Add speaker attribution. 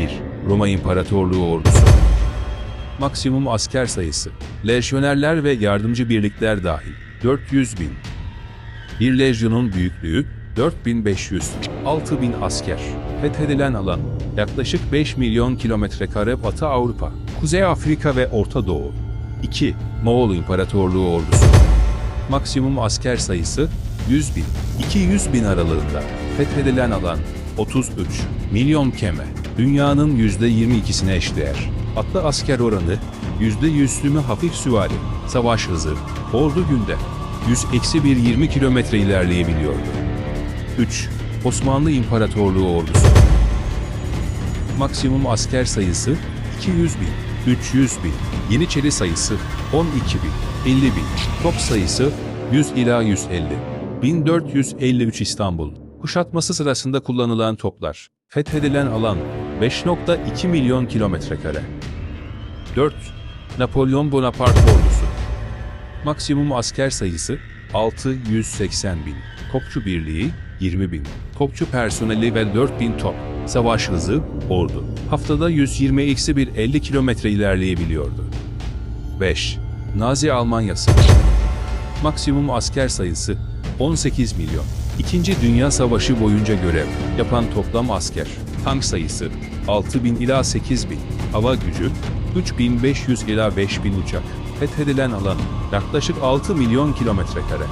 Speaker 1: 1. Roma İmparatorluğu ordusu. Maksimum asker sayısı. Lejyonerler ve yardımcı birlikler dahil. 400 bin. Bir lejyonun büyüklüğü 4500, 6000 asker. Fethedilen alan yaklaşık 5 milyon kilometre kare Batı Avrupa, Kuzey Afrika ve Orta Doğu. 2. Moğol İmparatorluğu ordusu. Maksimum asker sayısı 100 bin, 200 bin aralığında. Fethedilen alan 33 milyon keme. Dünyanın %22'sine eşdeğer. Atlı asker oranı %100'lümü hafif süvari. Savaş hızı. Ordu günde 100 eksi bir 20 kilometre ilerleyebiliyordu. 3. Osmanlı İmparatorluğu ordusu. Maksimum asker sayısı 200 bin, 300 bin, Yeniçeri sayısı 12 bin, 50 bin, top sayısı 100 ila 150. 1453 İstanbul. Kuşatması sırasında kullanılan toplar. Fethedilen alan 5.2 milyon kilometre kare. 4. Napolyon Bonaparte ordusu. Maksimum asker sayısı 680 bin. Topçu birliği 20 bin. Topçu personeli ve 4 bin top. Savaş hızı ordu. Haftada 120 eksi bir 50 kilometre ilerleyebiliyordu. 5. Nazi Almanyası. Maksimum asker sayısı 18 milyon. İkinci Dünya Savaşı boyunca görev yapan toplam asker. Tank sayısı 6000 ila 8000. Hava gücü 3500 ila 5000 uçak. Fethedilen alan yaklaşık 6 milyon kilometre kare.